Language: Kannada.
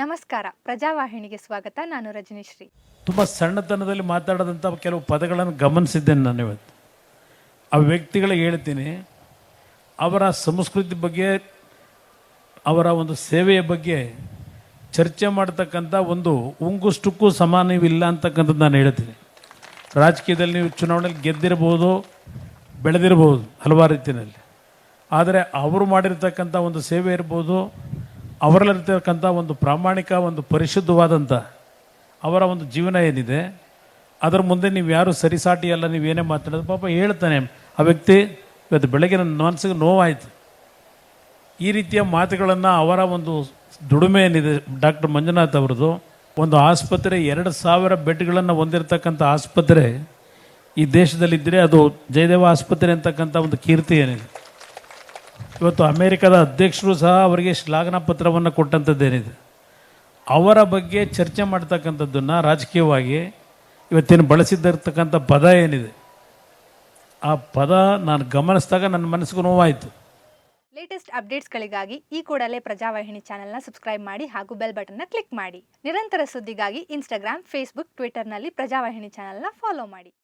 ನಮಸ್ಕಾರ. ಪ್ರಜಾವಾಹಿನಿಗೆ ಸ್ವಾಗತ. ನಾನು ರಜನೀಶ್ರೀ. ತುಂಬ ಸಣ್ಣತನದಲ್ಲಿ ಮಾತಾಡದಂತ ಕೆಲವು ಪದಗಳನ್ನು ಗಮನಿಸಿದ್ದೇನೆ ನಾನು ಇವತ್ತು. ಆ ವ್ಯಕ್ತಿಗಳಿಗೆ ಹೇಳ್ತೀನಿ, ಅವರ ಸಂಸ್ಕೃತಿ ಬಗ್ಗೆ, ಅವರ ಒಂದು ಸೇವೆಯ ಬಗ್ಗೆ ಚರ್ಚೆ ಮಾಡ್ತಕ್ಕಂಥ ಒಂದು ಉಂಗುಷ್ಟಕ್ಕೂ ಸಮಾನವಿಲ್ಲ ಅಂತಕ್ಕಂಥದ್ದು ನಾನು ಹೇಳ್ತೀನಿ. ರಾಜಕೀಯದಲ್ಲಿ ನೀವು ಚುನಾವಣೆಯಲ್ಲಿ ಗೆದ್ದಿರ್ಬೋದು ಬೆಳೆದಿರ್ಬೋದು ಹಲವಾರು ರೀತಿಯಲ್ಲಿ. ಆದರೆ ಅವರು ಮಾಡಿರ್ತಕ್ಕಂಥ ಒಂದು ಸೇವೆ ಇರ್ಬೋದು ಅವರಲ್ಲಿರ್ತಕ್ಕಂಥ ಒಂದು ಪ್ರಾಮಾಣಿಕ, ಒಂದು ಪರಿಶುದ್ಧವಾದಂಥ ಅವರ ಒಂದು ಜೀವನ ಏನಿದೆ, ಅದರ ಮುಂದೆ ನೀವು ಯಾರು ಸರಿಸಾಟಿ ಅಲ್ಲ, ನೀವು ಏನೇ ಮಾತಾಡೋದು ಪಾಪ ಹೇಳ್ತಾನೆ, ಆ ವ್ಯಕ್ತಿ ಇವತ್ತು ಬೆಳಗ್ಗೆ ನನ್ನ ಮನಸ್ಸಿಗೆ ನೋವಾಯಿತು. ಈ ರೀತಿಯ ಮಾತುಗಳನ್ನು ಅವರ ಒಂದು ದುಡಿಮೆ ಏನಿದೆ, ಡಾಕ್ಟರ್ ಮಂಜುನಾಥ್ ಅವರದು ಒಂದು ಆಸ್ಪತ್ರೆ, ಎರಡು ಸಾವಿರ ಬೆಡ್ಗಳನ್ನು ಹೊಂದಿರತಕ್ಕಂಥ ಆಸ್ಪತ್ರೆ ಈ ದೇಶದಲ್ಲಿದ್ದರೆ ಅದು ಜಯದೇವ ಆಸ್ಪತ್ರೆ ಅಂತಕ್ಕಂಥ ಒಂದು ಕೀರ್ತಿ ಏನಿದೆ. ಇವತ್ತು ಅಮೇರಿಕದ ಅಧ್ಯಕ್ಷರು ಸಹ ಅವರಿಗೆ ಶ್ಲಾಘನಾ ಪತ್ರವನ್ನು ಕೊಟ್ಟಂಥದ್ದೇನಿದೆ. ಅವರ ಬಗ್ಗೆ ಚರ್ಚೆ ಮಾಡ್ತಕ್ಕಂಥದ್ದನ್ನು ರಾಜಕೀಯವಾಗಿ ಇವತ್ತೇನು ಬಳಸಿದ್ದಿರ್ತಕ್ಕಂಥ ಪದ ಏನಿದೆ, ಆ ಪದ ನಾನು ಗಮನಿಸಿದಾಗ ನನ್ನ ಮನಸ್ಸಿಗೂ ನೋವಾಯಿತು. ಲೇಟೆಸ್ಟ್ ಅಪ್ಡೇಟ್ಸ್ಗಳಿಗಾಗಿ ಈ ಕೂಡಲೇ ಪ್ರಜಾವಾಹಿನಿ ಚಾನೆಲ್ನ ಸಬ್ಸ್ಕ್ರೈಬ್ ಮಾಡಿ ಹಾಗೂ ಬೆಲ್ ಬಟನ್ನ ಕ್ಲಿಕ್ ಮಾಡಿ. ನಿರಂತರ ಸುದ್ದಿಗಾಗಿ ಇನ್ಸ್ಟಾಗ್ರಾಮ್ ಫೇಸ್ಬುಕ್ ಟ್ವಿಟರ್ನಲ್ಲಿ ಪ್ರಜಾವಾಹಿನಿ ಚಾನೆಲ್ನ ಫಾಲೋ ಮಾಡಿ.